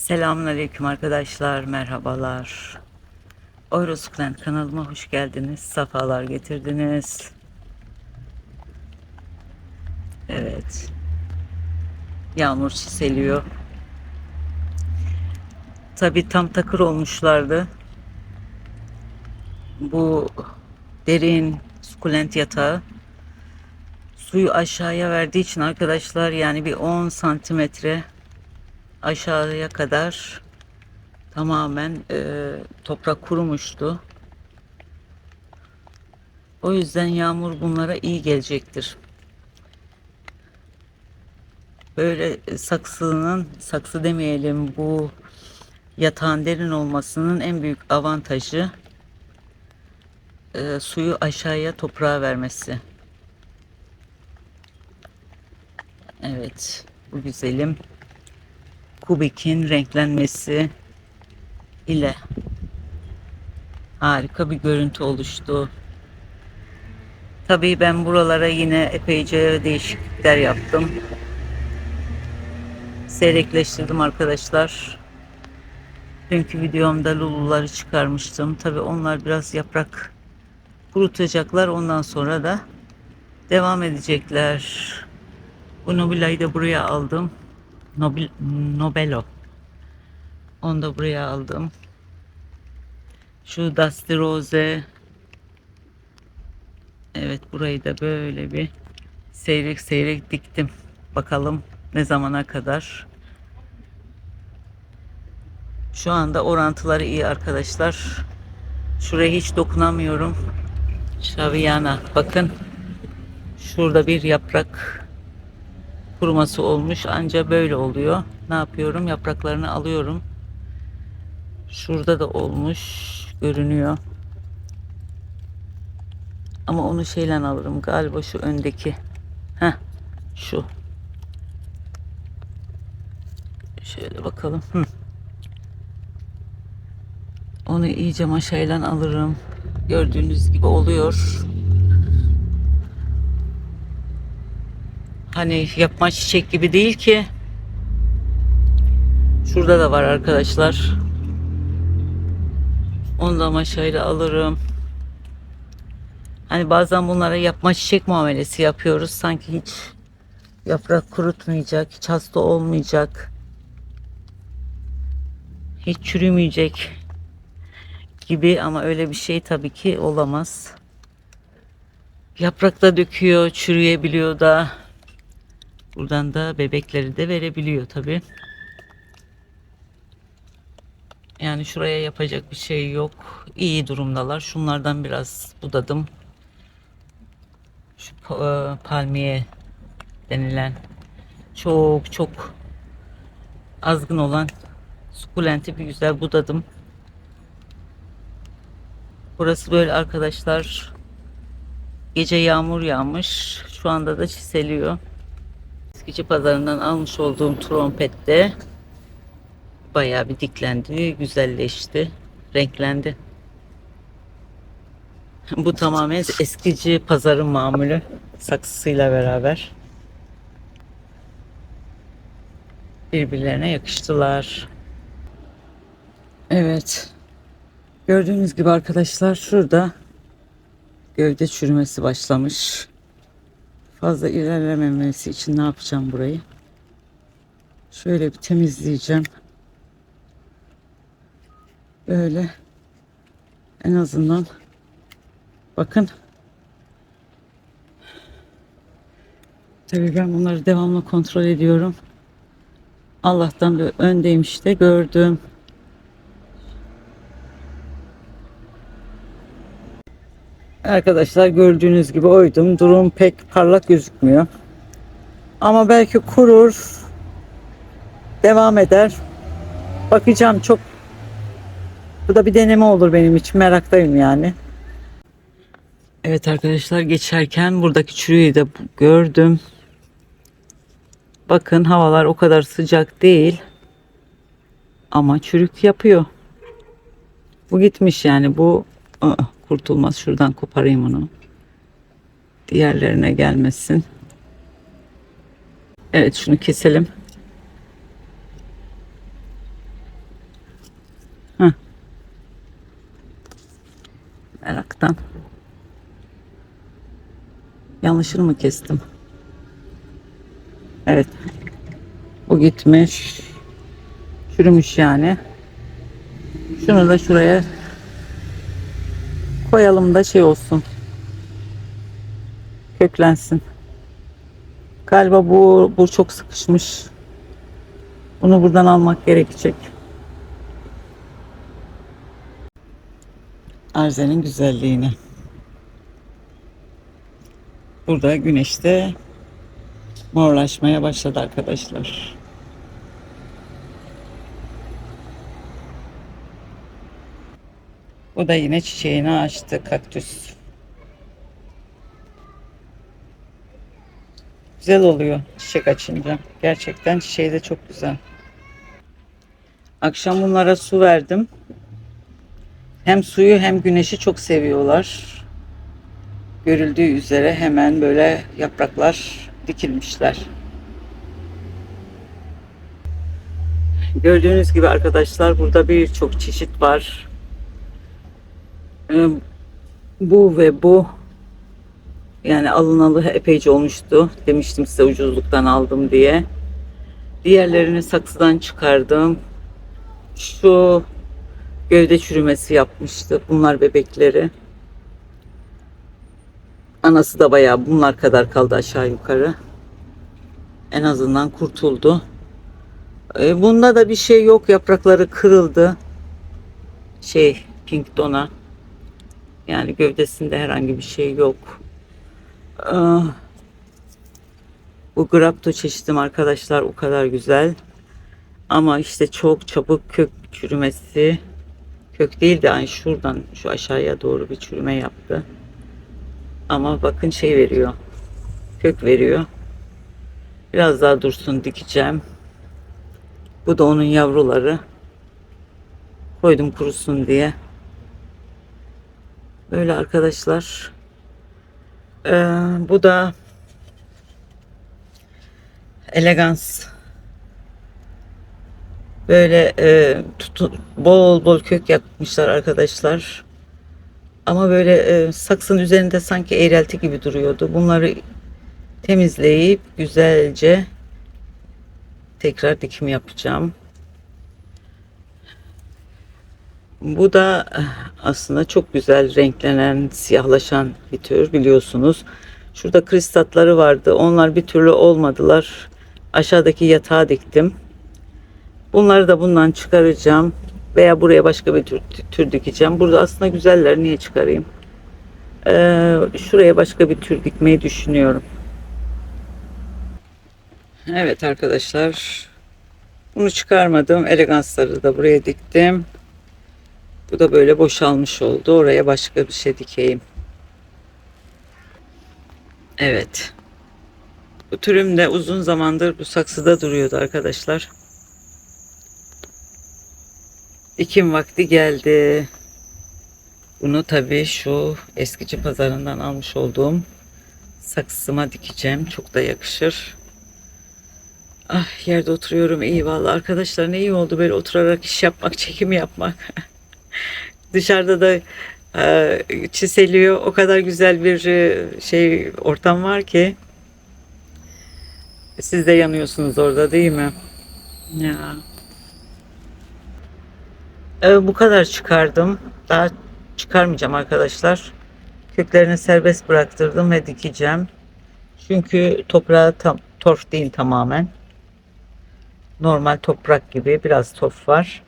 Selamünaleyküm arkadaşlar, merhabalar. Eurosukulent kanalıma hoş geldiniz, safalar getirdiniz. Evet, yağmur çiseliyor. Tabi tam takır olmuşlardı. Bu derin sukulent yatağı suyu aşağıya verdiği için arkadaşlar yani bir 10 santimetre aşağıya kadar tamamen e, toprak kurumuştu. O yüzden yağmur bunlara iyi gelecektir. Böyle saksının, saksı demeyelim bu yatağın derin olmasının en büyük avantajı e, suyu aşağıya toprağa vermesi. Evet, bu güzelim kubikin renklenmesi ile harika bir görüntü oluştu. Tabii ben buralara yine epeyce değişiklikler yaptım. Seyrekleştirdim arkadaşlar. Dünkü videomda luluları çıkarmıştım. Tabii onlar biraz yaprak kurutacaklar. Ondan sonra da devam edecekler. Bu Nobilayı da buraya aldım. Nobil, Nobelo. Onu da buraya aldım. Şu Dusty Rose. Evet burayı da böyle bir seyrek seyrek diktim. Bakalım ne zamana kadar. Şu anda orantıları iyi arkadaşlar. Şuraya hiç dokunamıyorum. Şaviyana bakın. Şurada bir yaprak kuruması olmuş. Anca böyle oluyor. Ne yapıyorum? Yapraklarını alıyorum. Şurada da olmuş. Görünüyor. Ama onu şeyle alırım. Galiba şu öndeki. Heh. Şu. Şöyle bakalım. Hı. Onu iyice maşayla alırım. Gördüğünüz gibi oluyor. Hani yapma çiçek gibi değil ki. Şurada da var arkadaşlar. Onu da maşayla alırım. Hani bazen bunlara yapma çiçek muamelesi yapıyoruz. Sanki hiç yaprak kurutmayacak, hiç hasta olmayacak. Hiç çürümeyecek gibi ama öyle bir şey tabii ki olamaz. Yaprak da döküyor, çürüyebiliyor da. Buradan da bebekleri de verebiliyor tabi. Yani şuraya yapacak bir şey yok. İyi durumdalar. Şunlardan biraz budadım. Şu e, palmiye denilen çok çok azgın olan sukulenti bir güzel budadım. Burası böyle arkadaşlar. Gece yağmur yağmış. Şu anda da çiseliyor. Eskici pazarından almış olduğum trompette bayağı bir diklendi, güzelleşti, renklendi. Bu tamamen eskici pazarın mamülü saksısıyla beraber. Birbirlerine yakıştılar. Evet. Gördüğünüz gibi arkadaşlar şurada gövde çürümesi başlamış. Fazla ilerlememesi için ne yapacağım burayı? Şöyle bir temizleyeceğim. Böyle en azından bakın Tabii ben bunları devamlı kontrol ediyorum. Allah'tan bir öndeyim işte gördüm. Arkadaşlar gördüğünüz gibi oydum. Durum pek parlak gözükmüyor. Ama belki kurur. Devam eder. Bakacağım çok. Bu da bir deneme olur benim için. Meraktayım yani. Evet arkadaşlar geçerken buradaki çürüyü de gördüm. Bakın havalar o kadar sıcak değil. Ama çürük yapıyor. Bu gitmiş yani bu ı-ı, kurtulmaz. Şuradan koparayım onu. Diğerlerine gelmesin. Evet şunu keselim. Heh. Meraktan. Yanlışını mı kestim? Evet. O gitmiş. Çürümüş yani. Şunu da şuraya koyalım da şey olsun. Köklensin. Galiba bu bu çok sıkışmış. Bunu buradan almak gerekecek. Arzenin güzelliğini. Burada güneşte morlaşmaya başladı arkadaşlar. Bu da yine çiçeğini açtı kaktüs. Güzel oluyor çiçek açınca. Gerçekten çiçeği de çok güzel. Akşam bunlara su verdim. Hem suyu hem güneşi çok seviyorlar. Görüldüğü üzere hemen böyle yapraklar dikilmişler. Gördüğünüz gibi arkadaşlar burada birçok çeşit var. Ee, Bu ve bu yani alınalı epeyce olmuştu. Demiştim size ucuzluktan aldım diye. Diğerlerini saksıdan çıkardım. Şu gövde çürümesi yapmıştı. Bunlar bebekleri. Anası da bayağı bunlar kadar kaldı aşağı yukarı. En azından kurtuldu. E, bunda da bir şey yok. Yaprakları kırıldı. Şey pink dona. Yani gövdesinde herhangi bir şey yok. Ah. Bu grapto çeşidim arkadaşlar o kadar güzel. Ama işte çok çabuk kök çürümesi. Kök değil de yani şuradan şu aşağıya doğru bir çürüme yaptı. Ama bakın şey veriyor. Kök veriyor. Biraz daha dursun dikeceğim. Bu da onun yavruları. Koydum kurusun diye. Böyle arkadaşlar. Ee, bu da elegans. Böyle e, tutu, bol bol kök yapmışlar arkadaşlar. Ama böyle e, saksının üzerinde sanki eğrelti gibi duruyordu. Bunları temizleyip güzelce tekrar dikim yapacağım. Bu da eh, aslında çok güzel renklenen, siyahlaşan bir tür biliyorsunuz. Şurada kristatları vardı. Onlar bir türlü olmadılar. Aşağıdaki yatağa diktim. Bunları da bundan çıkaracağım. Veya buraya başka bir tür, tür dikeceğim. Burada aslında güzeller. Niye çıkarayım? Ee, şuraya başka bir tür dikmeyi düşünüyorum. Evet arkadaşlar. Bunu çıkarmadım. Elegansları da buraya diktim. Bu da böyle boşalmış oldu. Oraya başka bir şey dikeyim. Evet. Bu türüm de uzun zamandır bu saksıda duruyordu arkadaşlar. Dikim vakti geldi. Bunu tabii şu eskici pazarından almış olduğum saksıma dikeceğim. Çok da yakışır. Ah yerde oturuyorum iyi vallahi arkadaşlar ne iyi oldu böyle oturarak iş yapmak, çekim yapmak. Dışarıda da e, çiseliyor. O kadar güzel bir e, şey ortam var ki. Siz de yanıyorsunuz orada değil mi? Ya. E, bu kadar çıkardım. Daha çıkarmayacağım arkadaşlar. Köklerini serbest bıraktırdım ve dikeceğim. Çünkü toprağı tam torf değil tamamen. Normal toprak gibi biraz torf var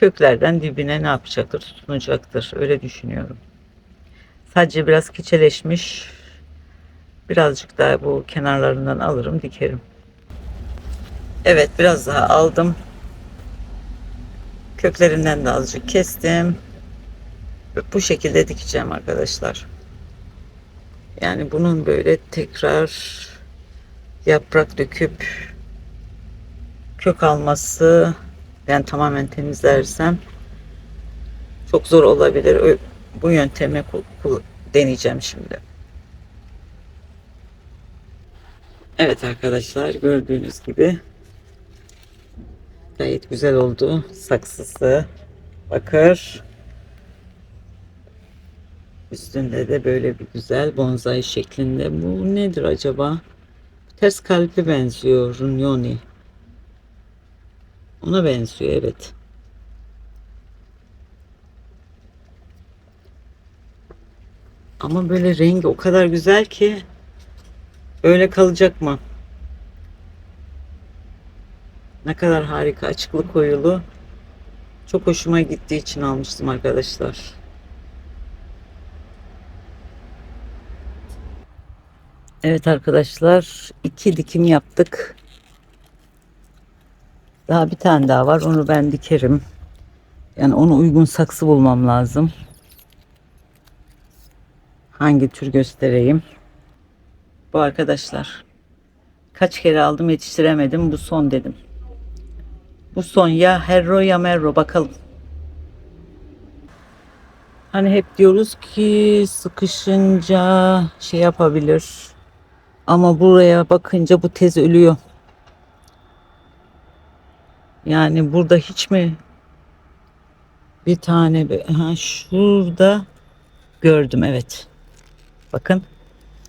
köklerden dibine ne yapacaktır? Tutunacaktır. Öyle düşünüyorum. Sadece biraz keçeleşmiş. Birazcık daha bu kenarlarından alırım, dikerim. Evet, biraz daha aldım. Köklerinden de azıcık kestim. Bu şekilde dikeceğim arkadaşlar. Yani bunun böyle tekrar yaprak döküp kök alması ben tamamen temizlersem çok zor olabilir. Bu yöntemi deneyeceğim şimdi. Evet arkadaşlar gördüğünüz gibi gayet güzel oldu. Saksısı bakır. Üstünde de böyle bir güzel bonsai şeklinde. Bu nedir acaba? Ters kalbe benziyor Runyoni. Ona benziyor evet. Ama böyle rengi o kadar güzel ki öyle kalacak mı? Ne kadar harika açıklı koyulu. Çok hoşuma gittiği için almıştım arkadaşlar. Evet arkadaşlar iki dikim yaptık. Daha bir tane daha var. Onu ben dikerim. Yani ona uygun saksı bulmam lazım. Hangi tür göstereyim? Bu arkadaşlar. Kaç kere aldım yetiştiremedim. Bu son dedim. Bu son ya Herro ya Merro bakalım. Hani hep diyoruz ki sıkışınca şey yapabilir. Ama buraya bakınca bu tez ölüyor. Yani burada hiç mi bir tane ha şurada gördüm evet. Bakın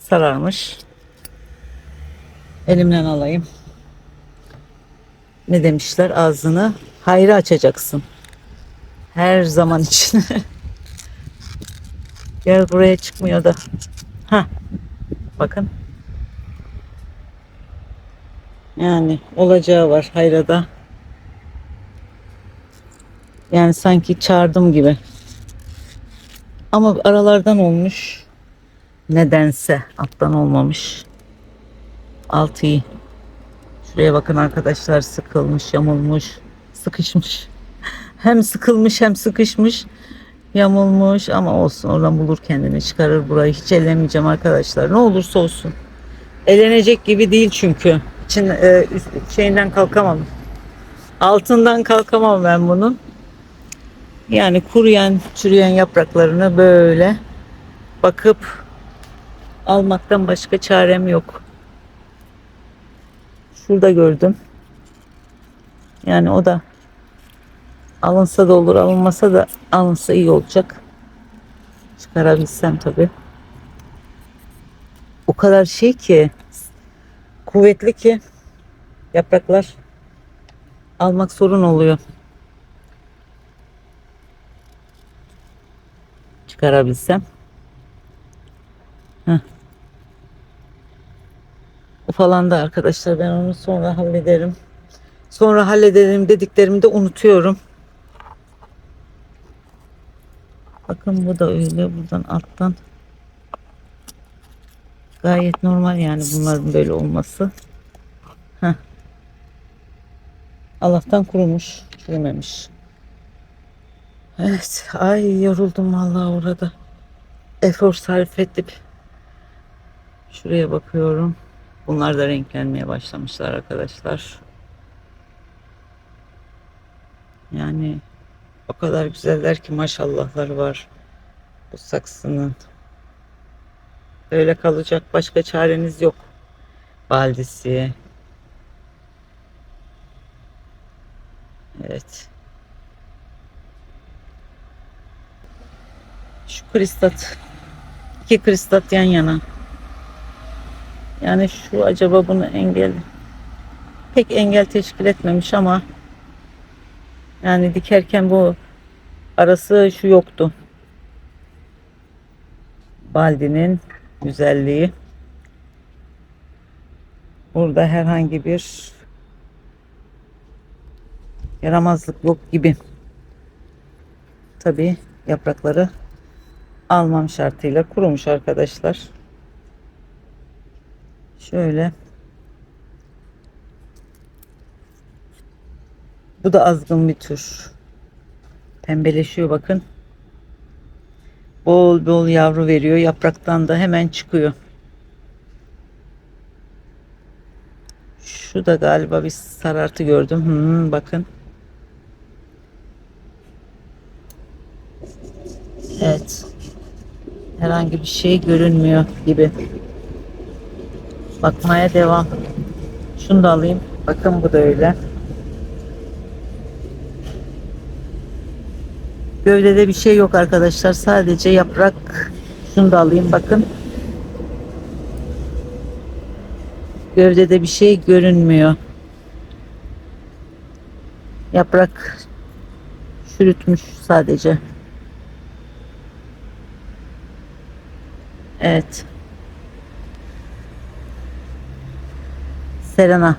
sararmış. Elimden alayım. Ne demişler ağzını hayra açacaksın. Her zaman için. Gel buraya çıkmıyor da. Ha. Bakın. Yani olacağı var hayrada. Yani sanki çağırdım gibi. Ama aralardan olmuş. Nedense alttan olmamış. Altı iyi. Şuraya bakın arkadaşlar sıkılmış, yamulmuş, sıkışmış. Hem sıkılmış hem sıkışmış. Yamulmuş ama olsun oradan bulur kendini çıkarır burayı. Hiç ellemeyeceğim arkadaşlar. Ne olursa olsun. Elenecek gibi değil çünkü. İçin, e, şeyinden kalkamam. Altından kalkamam ben bunun. Yani kuruyan, çürüyen yapraklarını böyle bakıp almaktan başka çarem yok. Şurada gördüm. Yani o da alınsa da olur, alınmasa da alınsa iyi olacak. Çıkarabilsem tabii. O kadar şey ki kuvvetli ki yapraklar almak sorun oluyor. Çıkarabilsem. Heh. O falan da arkadaşlar ben onu sonra hallederim. Sonra hallederim dediklerimi de unutuyorum. Bakın bu da öyle buradan alttan. Gayet normal yani bunların böyle olması. Heh. Allah'tan kurumuş, çürümemiş. Evet, ay yoruldum vallahi orada. Efor sarf edip şuraya bakıyorum. Bunlar da renklenmeye başlamışlar arkadaşlar. Yani o kadar güzeller ki maşallahları var bu saksının. Öyle kalacak başka çareniz yok. Baldisi. Evet. Şu kristat. iki kristat yan yana. Yani şu acaba bunu engel pek engel teşkil etmemiş ama yani dikerken bu arası şu yoktu. Baldinin güzelliği. Burada herhangi bir yaramazlık yok gibi. Tabii yaprakları almam şartıyla kurumuş arkadaşlar. Şöyle. Bu da azgın bir tür. Pembeleşiyor bakın. Bol bol yavru veriyor. Yapraktan da hemen çıkıyor. Şu da galiba bir sarartı gördüm. Hmm, bakın. Evet. Herhangi bir şey görünmüyor gibi. Bakmaya devam. Şunu da alayım. Bakın bu da öyle. Gövdede bir şey yok arkadaşlar. Sadece yaprak Şunu da alayım bakın. Gövdede bir şey görünmüyor. Yaprak çürütmüş sadece. Evet. Serena.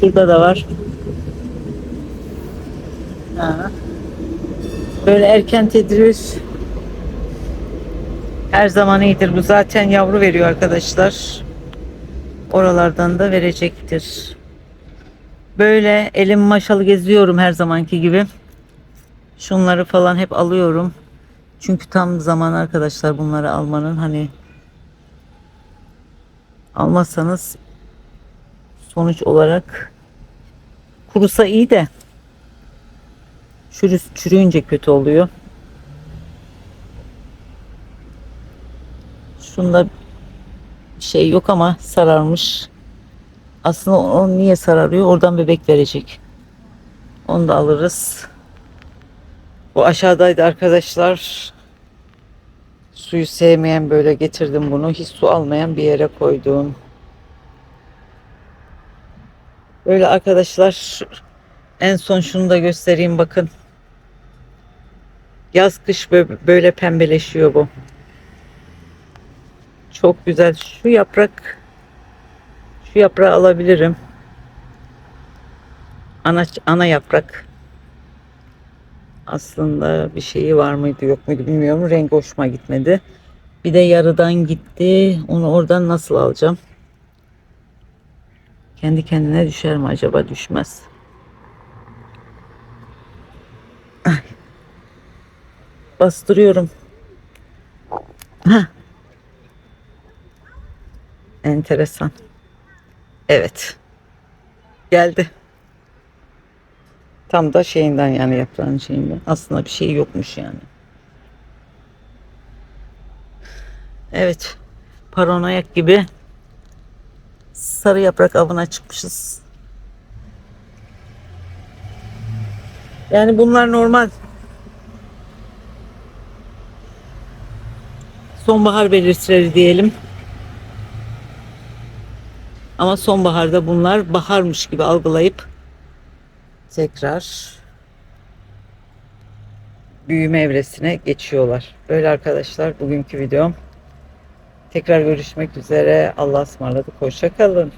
Şurada da var. Ha. Böyle erken tedbir her zaman iyidir. Bu zaten yavru veriyor arkadaşlar. Oralardan da verecektir. Böyle elim maşalı geziyorum her zamanki gibi. Şunları falan hep alıyorum. Çünkü tam zaman arkadaşlar bunları almanın hani almazsanız sonuç olarak kurusa iyi de çürü, çürüyünce kötü oluyor. Şunda şey yok ama sararmış. Aslında o niye sararıyor? Oradan bebek verecek. Onu da alırız. Bu aşağıdaydı arkadaşlar. Suyu sevmeyen böyle getirdim bunu. Hiç su almayan bir yere koydum. Böyle arkadaşlar en son şunu da göstereyim bakın. Yaz kış bö- böyle pembeleşiyor bu. Çok güzel. Şu yaprak şu yaprağı alabilirim. Ana ana yaprak. Aslında bir şeyi var mıydı yok muydu bilmiyorum. Renk hoşuma gitmedi. Bir de yarıdan gitti. Onu oradan nasıl alacağım? Kendi kendine düşer mi acaba? Düşmez. Ay. Bastırıyorum. Hah. Enteresan. Evet. Geldi. Tam da şeyinden yani yaprağın şeyinden. Aslında bir şey yokmuş yani. Evet. Paranoyak gibi sarı yaprak avına çıkmışız. Yani bunlar normal. Sonbahar belirtileri diyelim. Ama sonbaharda bunlar baharmış gibi algılayıp tekrar büyüme evresine geçiyorlar. Böyle arkadaşlar bugünkü videom. Tekrar görüşmek üzere. Allah'a ısmarladık. Hoşça kalın.